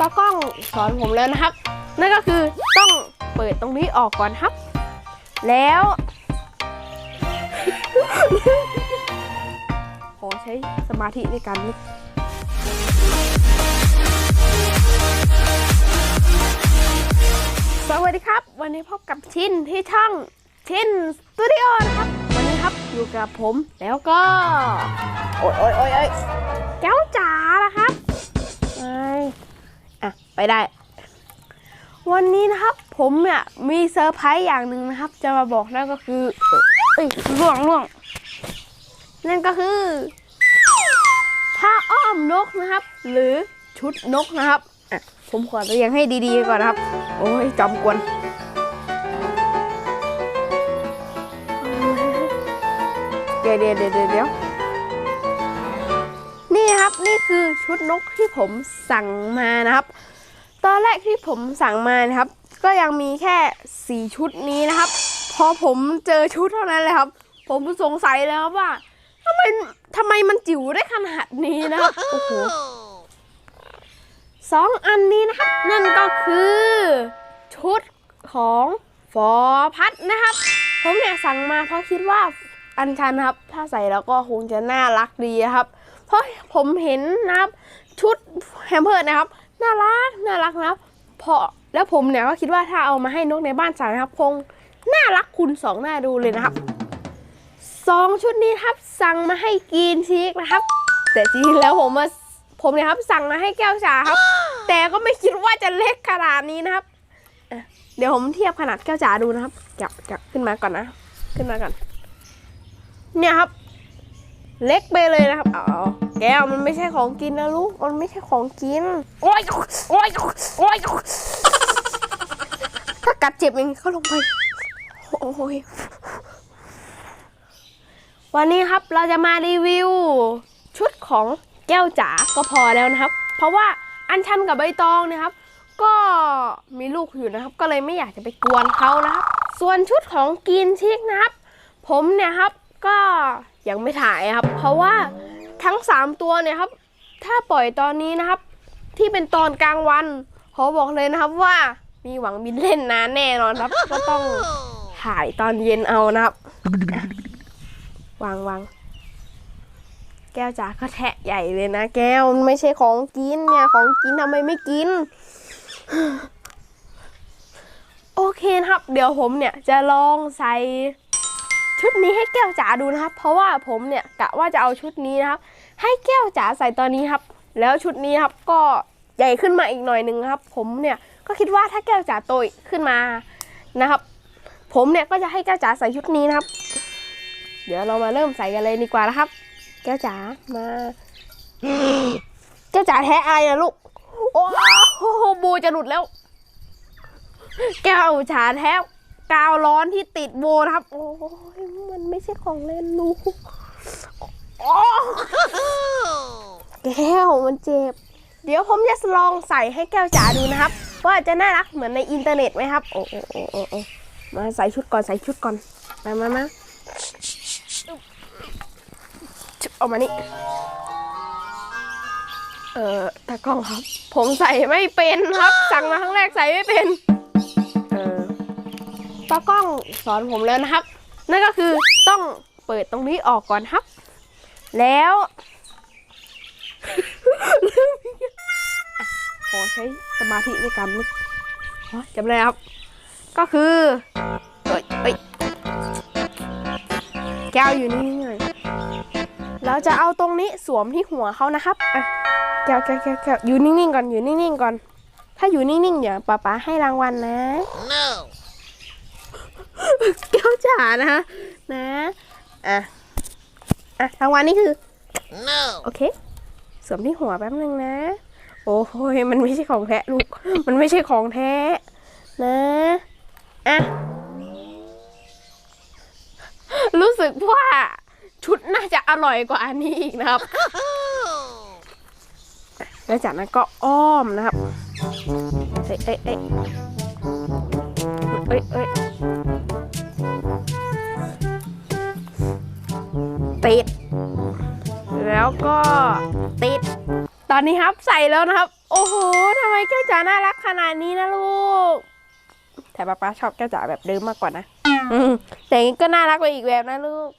ตากล้องสอนผมแล้วนะครับ นั่นก็คือต้องเปิดตรงนี้ออกก่อนครับ แล้ว ขอใช้สมาธิในการนึกสวัสดีครับ วันนี้พบกับชินที่ช่องชินสตูดิโอนะครับ วันนี้ครับอยู่กับผมแล้วก็ โอ๊ยโอ๊ยโอ๊ยโอ๊ยแก้วจ๋านะครับไป อะไปได้ วันนี้นะครับผมเนี่ยมีเซอร์ไพรส์อย่างหนึ่งนะครับ จะมาบอกนั่นก็คือเอ้ยล่วงล่วงนั่นก็คือผ้าอ้อมนกนะครับ หรือชุดนกนะครับอะผมขอเรียงให้ดีๆก่อนนะครับ โอ้ยจอมกวนเดี๋ยวเดี๋ยวเดี๋ยวเดี๋ยว นี่นะครับนี่คือชุดนกที่ผมสั่งมานะครับ ตอนแรกที่ผมสั่งมานะครับ ก็ยังมีแค่สี่ชุดนี้นะครับ พอผมเจอชุดเท่านั้นเลยครับ ผมสงสัยแล้วว่าทำไมทำไมมันจิ๋วได้ขนาดนี้นะครับโอ้โหสองอันนี้นะครับ นั่นก็คือ ชุดของฟอพัดนะครับ ผมเนี่ยสั่งมาเพราะคิดว่าอันชันครับ ถ้าใส่แล้วก็คงจะน่ารักดีครับ เพราะผมเห็นนะครับชุดแฮมเพิร์ดนะครับ น่ารักน่ารักนะครับเพราะแล้วผมเนี่ยก็คิดว่าถ้าเอามาให้นกในบ้านใส่นะครับ คงน่ารักคุณสองหน้าดูเลยนะครับสองชุดนี้ครับสั่งมาให้กินชีกนะครับ แต่จริงแล้วผมมาผมเนี่ยครับสั่งมาให้แก้วชาครับ แต่ก็ไม่คิดว่าจะเล็กขนาดนี้นะครับเดี๋ยวผมเทียบขนาดแก้วจ๋าดูนะครับจับจับขึ้นมาก่อนนะ ขึ้นมาก่อน เนี่ยครับ เล็กไปเลยนะครับอ๋อ แก้วมันไม่ใช่ของกินนะลูก มันไม่ใช่ของกิน โอ๊ย โอ๊ย โอ๊ย ถ้ากัดเจ็บเองนี้ก็ลงไป โอ้ย วันนี้ครับเราจะมารีวิว ชุดของแก้วจ๋าก็พอแล้วนะครับ เพราะว่าอันชันกับใบตองนะครับ ก็มีลูกอยู่นะครับ ก็เลยไม่อยากจะไปกวนเขานะครับ ส่วนชุดของกินชิกนะครับ ผมเนี่ยครับก็ยังไม่ถ่ายครับ เพราะว่า ทั้ง 3 ตัวเนี่ยครับ ถ้าปล่อยตอนนี้นะครับ ที่เป็นตอนกลางวันขอบอกเลยนะครับว่ามีหวังบินเล่นนานแน่นอนครับ ก็ต้องถ่ายตอนเย็นเอานะครับ วางวางแก้วจ๋าก็แทะใหญ่เลยนะแก้วมันไม่ใช่ของกินเนี่ยของกินทำไมไม่กิน โอเคนะครับ เดี๋ยวผมเนี่ยจะลองใส่ ชุดนี้ให้แก้วจ๋าดูนะครับ เพราะว่าผมเนี่ยกะว่าจะเอาชุดนี้นะครับ ให้แก้วจ๋าใส่ตอนนี้ครับ แล้วชุดนี้ครับก็ใหญ่ขึ้นมาอีกหน่อยหนึ่งครับ ผมเนี่ยก็คิดว่าถ้าแก้วจ๋าโตขึ้นมานะครับ ผมเนี่ยก็จะให้แก้วจ๋าใส่ชุดนี้นะครับ เดี๋ยวเรามาเริ่มใส่กันเลยดีกว่านะครับ แก้วจ๋ามาแก้วจ๋าแท้อะไรนะลูกโอ้โหบูจะหลุดแล้ว แก้วจ๋าแท้ กาวร้อนที่ติดโบนะครับ โอ้ยมันไม่ใช่ของเล่นลูกโอ้แก้วมันเจ็บ เดี๋ยวผมจะลองใส่ให้แก้วจ๋าดูนะครับ ว่าจะน่ารักเหมือนในอินเทอร์เน็ตไหมครับ โอ้โอ้โอ้โอ้โอมาใส่ชุดก่อนใส่ชุดก่อน มามามาเอามานี่ เอ่อตากล้องครับ ผมใส่ไม่เป็นครับ สั่งมาครั้งแรกใส่ไม่เป็น ตากล้องสอนผมแล้วนะครับ นั่นก็คือต้องเปิดตรงนี้ออกก่อนครับ แล้วขอใช้สมาธิในการนึกจำได้ครับ ก็คือเอ้ยเอ้ยแก้วอยู่นี่หน่อยเราจะเอาตรงนี้สวมที่หัวเขานะครับอะแก้วแก้วแก้วแก้วอยู่นิ่งๆก่อนอยู่นิ่งๆก่อน ถ้าอยู่นิ่งๆเดี๋ยวป๊าป๊าให้รางวัลนะ No. แก้วจ๋านะคะนะอะอะรางวัลนี่คือ No. โอเคสวมที่หัวแป๊บนึงนะ โอ้ยมันไม่ใช่ของแท้ลูก มันไม่ใช่ของแท้ นะ อะ รู้สึกว่าชุดน่าจะอร่อยกว่าอันนี้อีกนะครับ แล้วจากนั้นก็อ้อมนะครับ เอ้ยเอ้ยเอ้ยเอ้ยเอ้ย ติด แล้วก็ติด ตอนนี้ครับใส่แล้วนะครับ โอ้โหทำไมแก้วจ๋าน่ารักขนาดนี้นะลูก แต่ป๊าป๊าชอบแก้วจ๋าแบบเดิมมากกว่านะแต่อย่างนี้ก็น่ารักไปอีกแบบนะลูก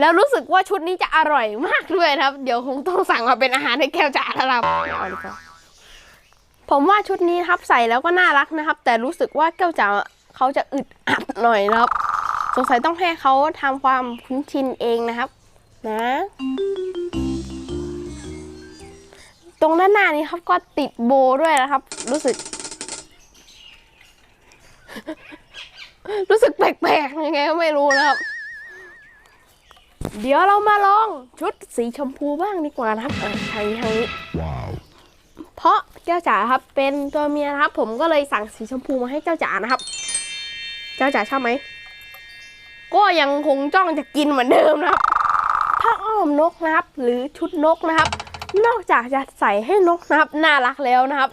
แล้วรู้สึกว่าชุดนี้จะอร่อยมากด้วยนะครับ เดี๋ยวคงต้องสั่งมาเป็นอาหารให้แก้วจ๋าแล้วล่ะเอาดีกว่าผมว่าชุดนี้ครับใส่แล้วก็น่ารักนะครับ แต่รู้สึกว่าแก้วจ๋าเขาจะอึดอัดหน่อยนะครับ สงสัยต้องให้เขาทำความคุ้นชินเองนะครับ นะ ตรงด้านหน้านี้ครับก็ติดโบด้วยนะครับ รู้สึก รู้สึกแปลกๆยังไงก็ไม่รู้นะครับ เดี๋ยวเรามาลองชุดสีชมพูบ้างดีกว่านะครับเออทางนี้ทางนี้ Wow. เพราะเจ้าจ๋าครับเป็นตัวเมียนะครับ ผมก็เลยสั่งสีชมพูมาให้เจ้าจ๋านะครับ เจ้าจ๋าชอบไหม ก็ยังคงจ้องจะกินเหมือนเดิมนะครับผ้าอ้อมนกนะครับ หรือชุดนกนะครับ นอกจากจะใส่ให้นกนะครับน่ารักแล้วนะครับ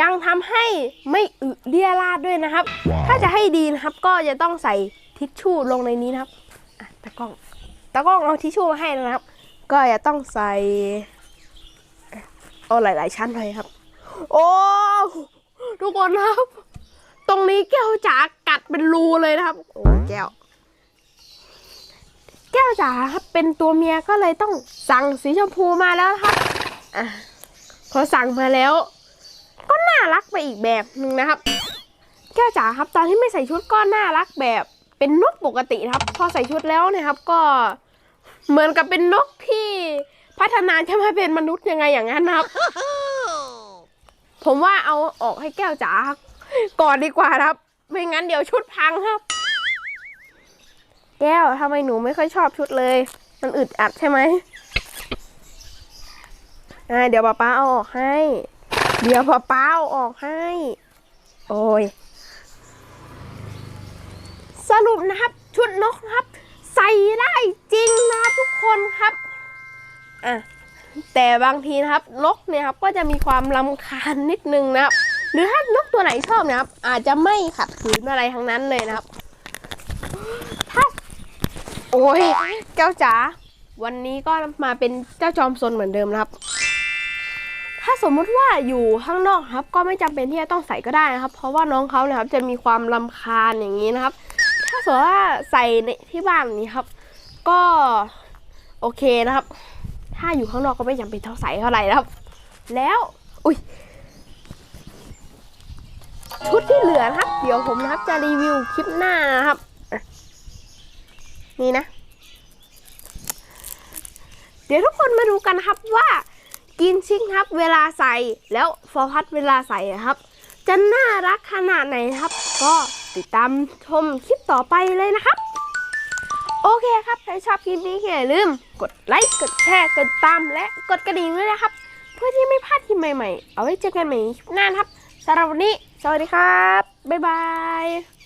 ยังทำให้ไม่อึเรียราดด้วยนะครับว้าวถ้าจะให้ดีนะครับ ก็จะต้องใส่ทิชชู่ลงในนี้นะครับอะตะกล้องตะกล้องเอาทิชชู่มาให้นะครับ ก็จะต้องใส่เอาหลาย ๆ ชั้นเลยครับ โอ้ทุกคนครับ ตรงนี้แก้วจ๋ากัดเป็นรูเลยนะครับ โอ้แก้วแก้วจ๋าครับเป็นตัวเมียก็เลยต้องสั่งสีชมพูมาแล้วครับอะพอสั่งมาแล้ว ก็น่ารักไปอีกแบบหนึ่งนะครับ แก้วจ๋าครับตอนที่ไม่ใส่ชุดก็น่ารักแบบเป็นนกปกติครับ พอใส่ชุดแล้วเนี่ยครับ ก็เหมือนกับเป็นนกที่พัฒนาจะมาเป็นมนุษย์ยังไงอย่างนั้นนะครับ ผมว่าเอาออกให้แก้วจ๋าก่อนดีกว่าครับ ไม่งั้นเดี๋ยวชุดพังครับ แก้วทำไมหนูไม่ค่อยชอบชุดเลย มันอึดอัดใช่ไหมอ่าเดี๋ยวป๊าป๊าเอาออกให้ เดี๋ยวป๊าป๊าเอาออกให้ โอ้ย สรุปนะครับ ชุดนกครับ ใส่ได้จริงนะทุกคนครับ อะ แต่บางทีนะครับนกเนี่ยครับก็จะมีความลำคาญนิดนึงนะครับ หรือถ้านกตัวไหนชอบนะครับ อาจจะไม่ขัดขืนอะไรทั้งนั้นเลยนะครับ โอ้ยเจ้าจ๋าวันนี้ก็มาเป็นเจ้าจอมซนเหมือนเดิมนะครับ ถ้าสมมุติว่าอยู่ข้างนอกครับ ก็ไม่จำเป็นที่จะต้องใส่ก็ได้นะครับ เพราะว่าน้องเขาเนี่ยครับจะมีความลำคาญอย่างนี้นะครับ ถ้าสมมติว่าใส่ในที่บ้านนี้ครับ ก็โอเคนะครับ ถ้าอยู่ข้างนอกก็ไม่จำเป็นต้องใส่เท่าไหร่นะครับ แล้วอุ้ยชุดที่เหลือนะครับ เดี๋ยวผมนะครับจะรีวิวคลิปหน้านะครับ นี่นะ เดี๋ยวทุกคนมาดูกันนะครับว่ากินชิงครับเวลาใส่แล้วฟอร์พัดเวลาใส่อะครับ จะน่ารักขนาดไหนครับ ก็ติดตามชมคลิปต่อไปเลยนะครับ โอเคครับถ้าชอบคลิปนี้อย่าลืม กดไลค์กดแชร์กดติดตามและกดกระดิ่งด้วยนะครับ เพื่อที่ไม่พลาดคลิปใหม่ๆ เอาไว้เจอกันใหม่นคลิปหน้านะครับสำหรับวันนี้ สวัสดีครับ บ๊ายบาย